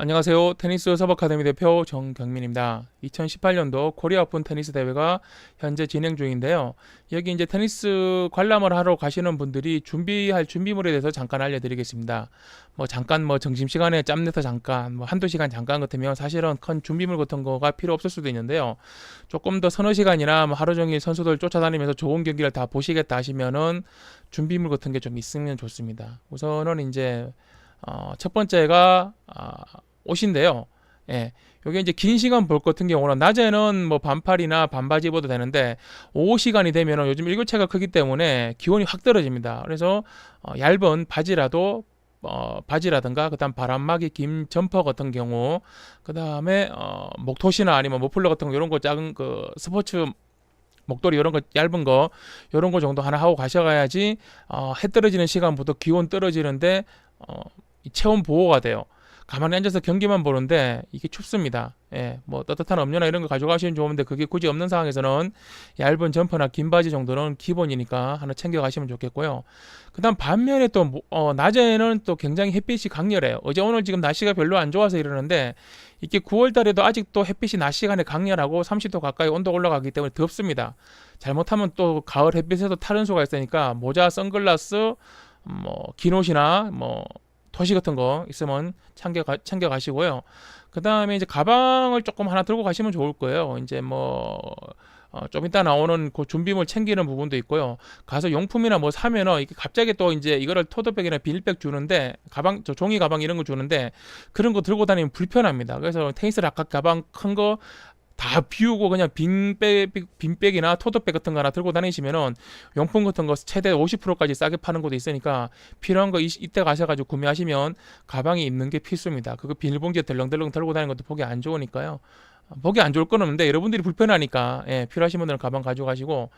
안녕하세요. 테니스 서브 아카데미 대표 정경민입니다. 2018년도 코리아 오픈 테니스 대회가 현재 진행 중인데요. 여기 이제 테니스 관람을 하러 가시는 분들이 준비할 준비물에 대해서 잠깐 알려드리겠습니다. 뭐 잠깐 뭐 점심시간에 짬 내서 잠깐 뭐 한두 시간 잠깐 같으면 사실은 큰 준비물 같은 거가 필요 없을 수도 있는데요. 조금 더 서너 시간이나 뭐 하루 종일 선수들 쫓아다니면서 좋은 경기를 다 보시겠다 하시면은 준비물 같은 게 좀 있으면 좋습니다. 우선은 이제 어, 첫 번째가 아, 옷인데요. 예. 요게 이제 긴 시간 볼것 같은 경우는 낮에는 뭐 반팔이나 반바지 입어도 되는데 오후 시간이 되면은 요즘 일교차가 크기 때문에 기온이 확 떨어집니다. 그래서 어, 얇은 바지라도 어, 바지라든가 그다음 바람막이 긴 점퍼 같은 경우 그다음에 어, 목토시나 아니면 머플러 같은 거 이런 거 작은 그 스포츠 목도리 이런 거 얇은 거 이런 거 정도 하나 하고 가셔가야지 어, 해 떨어지는 시간부터 기온 떨어지는데 어, 이 체온 보호가 돼요. 가만히 앉아서 경기만 보는데 이게 춥습니다. 예, 뭐 따뜻한 음료나 이런 거 가져가시면 좋은데 그게 굳이 없는 상황에서는 얇은 점퍼나 긴 바지 정도는 기본이니까 하나 챙겨 가시면 좋겠고요. 그다음 반면에 또 뭐- 어, 낮에는 또 굉장히 햇빛이 강렬해요. 어제 오늘 지금 날씨가 별로 안 좋아서 이러는데 이게 9월 달에도 아직도 햇빛이 낮 시간에 강렬하고 30도 가까이 온도가 올라가기 때문에 덥습니다. 잘못하면 또 가을 햇빛에도 타는 수가 있으니까 모자, 선글라스, 뭐 긴 옷이나 뭐 토시 같은 거 있으면 챙겨 가, 챙겨 가시고요. 그 다음에 이제 가방을 조금 하나 들고 가시면 좋을 거예요. 이제 뭐, 어, 좀 이따 나오는 그 준비물 챙기는 부분도 있고요. 가서 용품이나 뭐 사면은 이게 갑자기 또 이제 이거를 토트백이나 비닐백 주는데 가방, 저 종이 가방 이런 거 주는데 그런 거 들고 다니면 불편합니다. 그래서 테니스 라켓 가방 큰 거 다 비우고 그냥 빈백, 빈백이나 토트백 같은 거 하나 들고 다니시면은 용품 같은 거 최대 50%까지 싸게 파는 곳도 있으니까 필요한 거 이, 이때 가셔가지고 구매하시면 가방에 입는 게 필수입니다. 그거 비닐봉지에 덜렁덜렁 들고 다니는 것도 보기 안 좋으니까요. 어, 보기 안 좋을 건 없는데 여러분들이 불편하니까 예, 필요하신 분들은 가방 가져가시고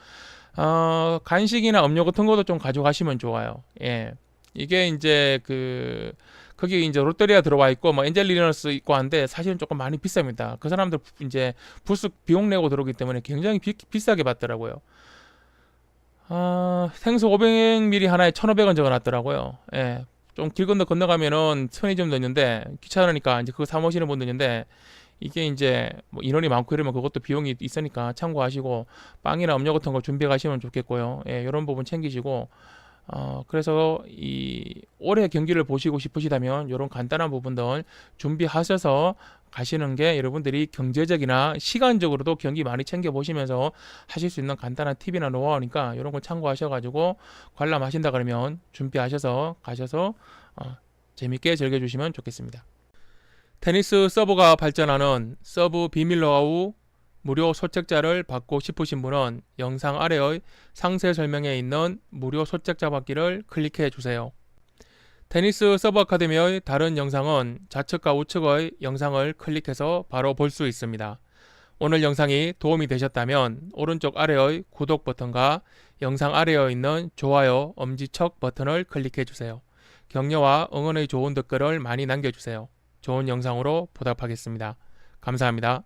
어, 간식이나 음료 같은 것도 좀 가져가시면 좋아요. 예. 이게 이제 그 거기 이제 롯데리아 들어와 있고 뭐 엔젤 리너스 있고 한데 사실은 조금 많이 비쌉니다. 그 사람들 이제 부스 비용 내고 들어오기 때문에 굉장히 비, 비싸게 받더라고요. 아, 생수 500ml 하나에 1,500원 적어놨더라고요. 예. 좀 길 건너 건너가면은 편의점도 있는데 귀찮으니까 이제 그거 사 먹으시는 분도 있는데 이게 이제 뭐 인원이 많고 이러면 그것도 비용이 있으니까 참고하시고 빵이나 음료 같은 거 준비해 가시면 좋겠고요. 예, 이런 부분 챙기시고 어, 그래서 이 올해 경기를 보시고 싶으시다면 이런 간단한 부분들 준비하셔서 가시는 게 여러분들이 경제적이나 시간적으로도 경기 많이 챙겨 보시면서 하실 수 있는 간단한 팁이나 노하우니까 이런 거 참고하셔가지고 관람하신다 그러면 준비하셔서 가셔서 어, 재밌게 즐겨주시면 좋겠습니다. 테니스 서브가 발전하는 서브 비밀 노하우 무료 소책자를 받고 싶으신 분은 영상 아래의 상세 설명에 있는 무료 소책자 받기를 클릭해 주세요. 테니스 서브 아카데미의 다른 영상은 좌측과 우측의 영상을 클릭해서 바로 볼 수 있습니다. 오늘 영상이 도움이 되셨다면 오른쪽 아래의 구독 버튼과 영상 아래에 있는 좋아요, 엄지척 버튼을 클릭해 주세요. 격려와 응원의 좋은 댓글을 많이 남겨주세요. 좋은 영상으로 보답하겠습니다. 감사합니다.